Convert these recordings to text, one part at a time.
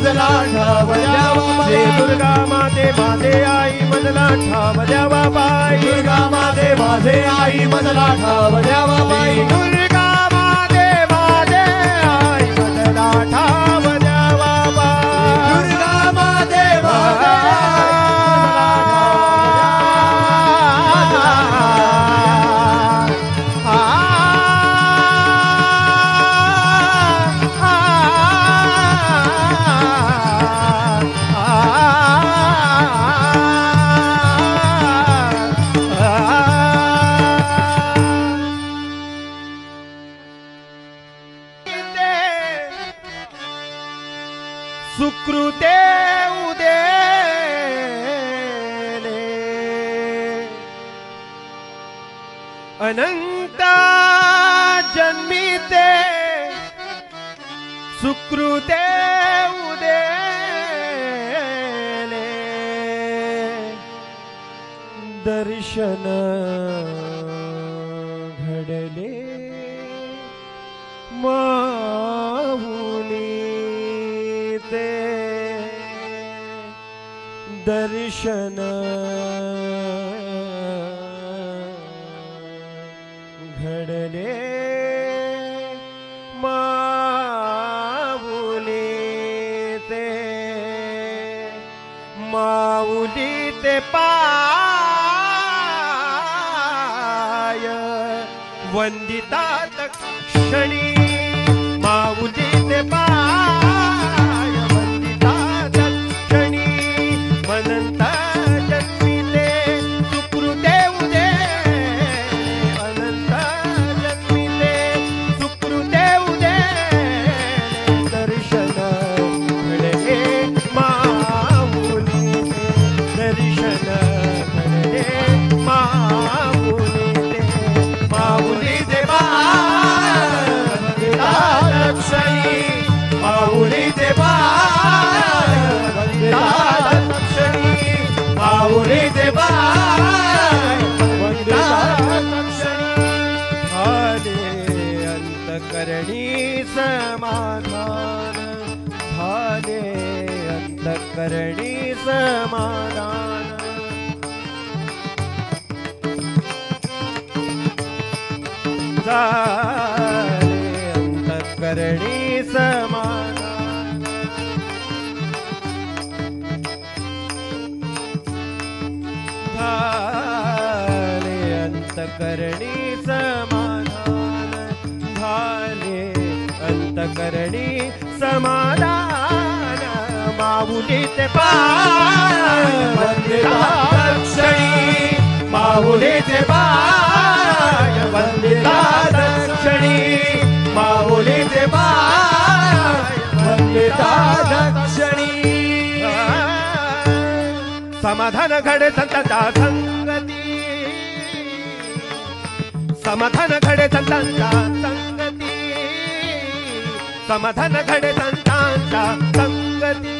मजला ठाव द्यावा दुर्गा माते माझे आई मजला ठाव द्यावा बाई दुर्गा माते माझे आई मजला ठाव द्यावा बाई दुर्गा दर्शन घडले. माहुली ते दर्शन ಕ್ಷಣಿ अंतकरणी समाधान झाले. अंतकरणी समाधान माऊली ते पाय क्षणी माऊली ते पाय वंदिता दक्षिणी माऊली ते पाय वंदिता दक्षिणी समाधान घडे संतता संगत समाधान घडे संतांचा संगती. समाधान घडे संतांचा संगती.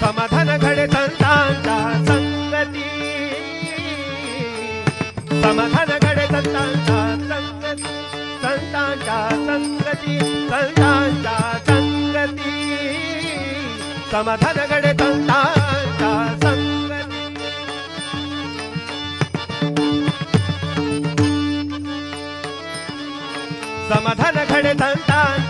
समाधान घडे संतांचा संगती. समाधान घडे संतांचा संगती. संतांचा संगती संतांचा संगती. समाधान घडे संतांचा समाधान घडे धंदान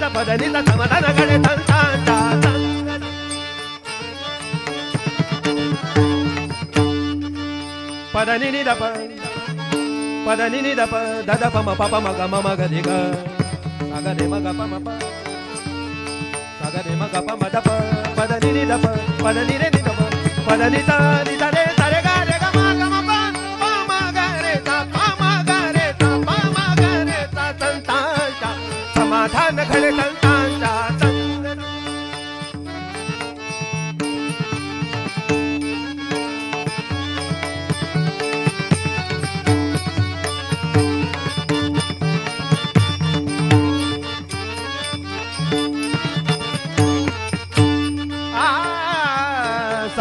ಪದನಿತ ಪದನಿತ ಸಮತನಗಳೇ ತಂತಾಂತ ಪದನಿ ನಿದ ಪ ಪದನಿ ನಿದ ಪ ದದ ಪಮ ಪಪ ಮಗ ಮಮ ಗದಿಗ ಸಗದೆ ಮಗ ಪಮ ಪ ಸಗದೆ ಮಗ ಪಮ ದ ಪ ಪದನಿ ನಿದ ಪ ಪದನಿ ರೆ ನಿದ ಪ ಪದನಿ ತ ನಿದ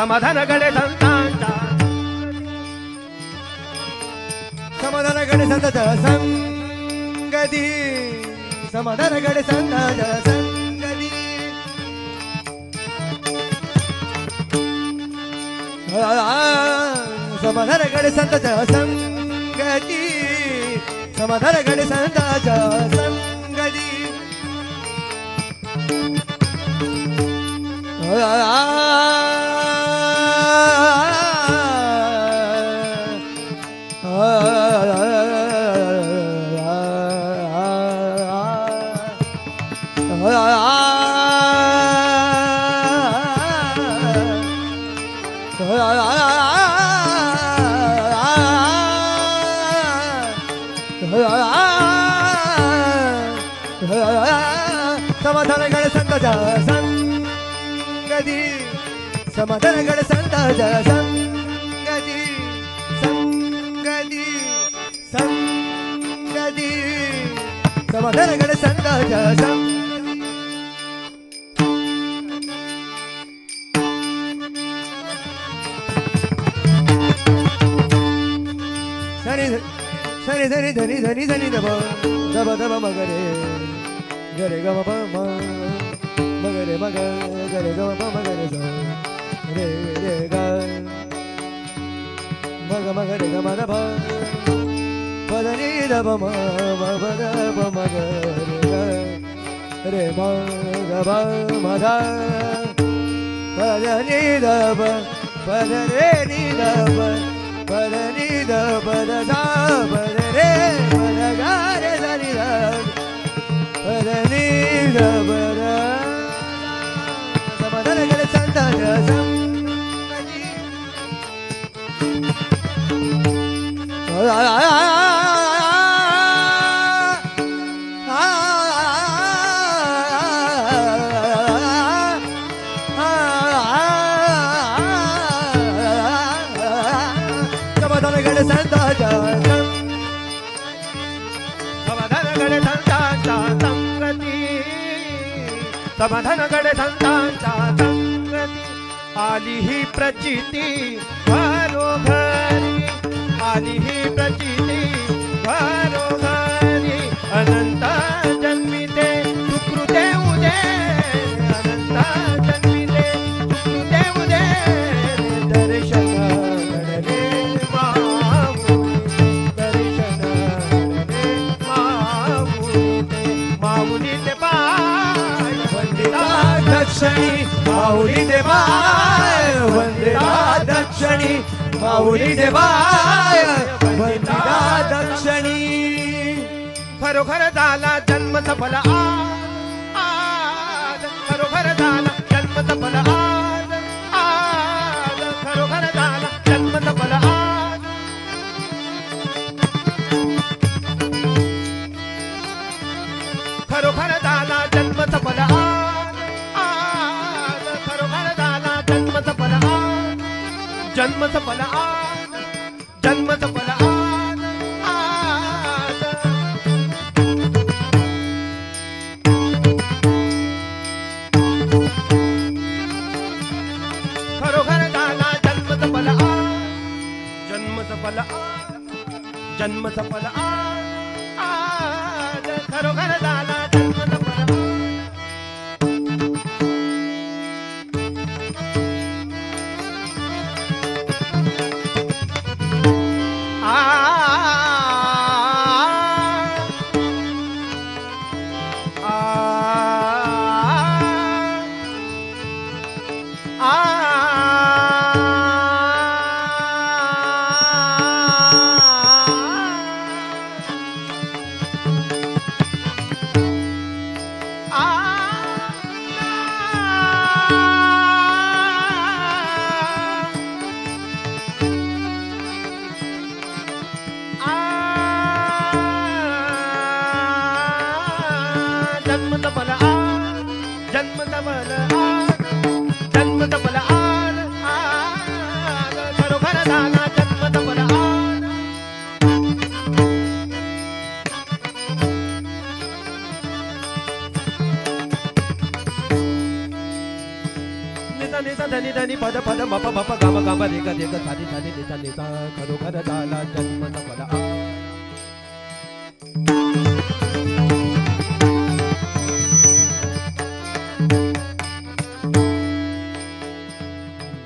समाधान घडे संतांचा घडे संत जळसंगती समाधानाकडे संत जळसंगती समाधानाकडे संत जळसंगती समाधानाकडे संत आ ಸದಾ ಸಂಗತಿ ಸಮಧನಗಳ ಸಂದಾಜ ಸಂಗತಿ ಸಂಗತಿ ಸಂಗತಿ ಸಮಧನಗಳ ಸಂದಾಜ ಸಂ ಸರಿ ಸರಿ ಸರಿ ಧನಿ ಧನಿ ಧನಿ ದಬ ದಬ ದಬ ಮಗರೇ ಗರೆ ಗಮ re ma ga ga re re sa re re ga ma ga re ga ma ba ba da ni da ba ma re ga re ma ba ma da ba da ni da ba ba da re ga re da ni da तरसं समाधान गड संतांचा आली ही प्रचिती घरोघरी आली ही प्रचिती घरोघरी अनंता माऊली देवाय वंदिता दक्षिणी. खरोखर झाला जन्म सफल आ खरोखर झाला जन्म सफल आ. pada pada pada bapa bapa gama gama deka deka tadi tadi desa desa kado kada tala jadi mata pada ah.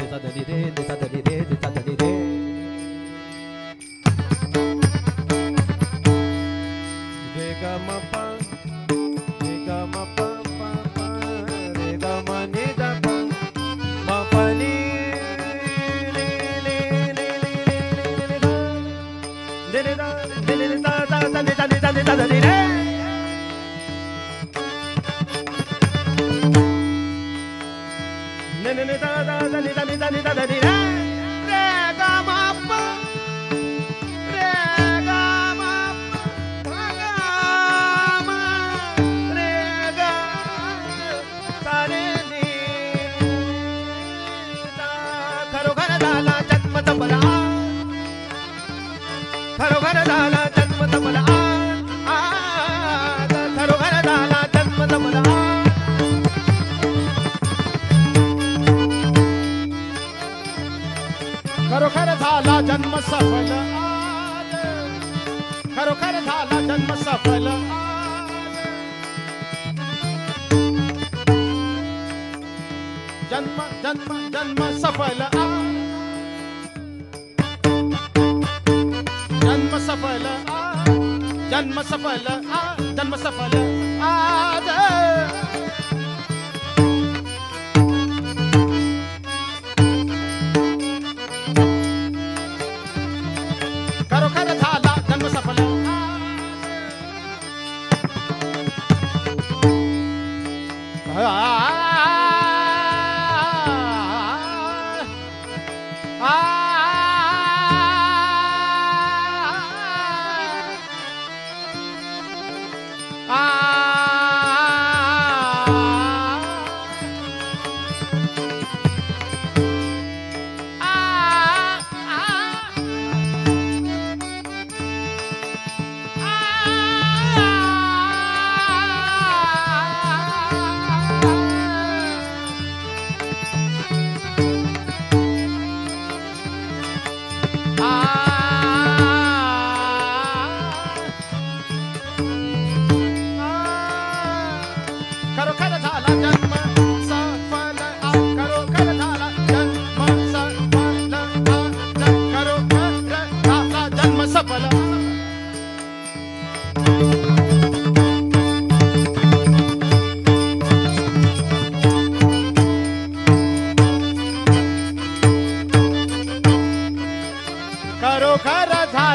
desa dari de desa dari de desa dari de. Deka mapa deka mapa. सददिने ने ने ने दा दा दा नि दा नि दा नि दा दा नि रे रे गा मा प रे गा मा प गा मा रे गा सा रे नि दा खरोखर झाला जन्म तबला खरोखर झाला janma janma safala a ah. janma safala ah.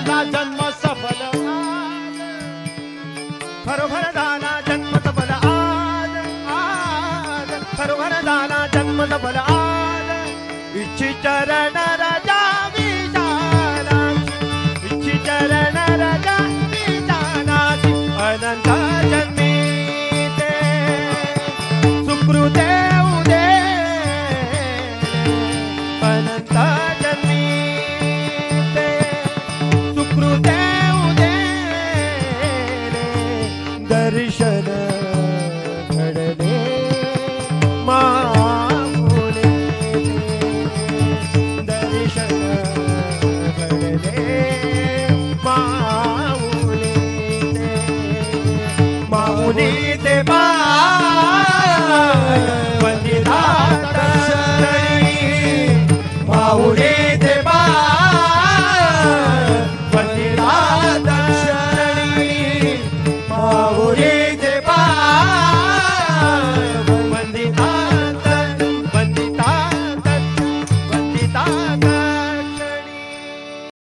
जन्म सफल धरोहर दाना जन्म सफल आज आज धरोहर दान जन्म सफल आज तदा चरण राजा चरण राजा विशाला। अनंत जन्म nada.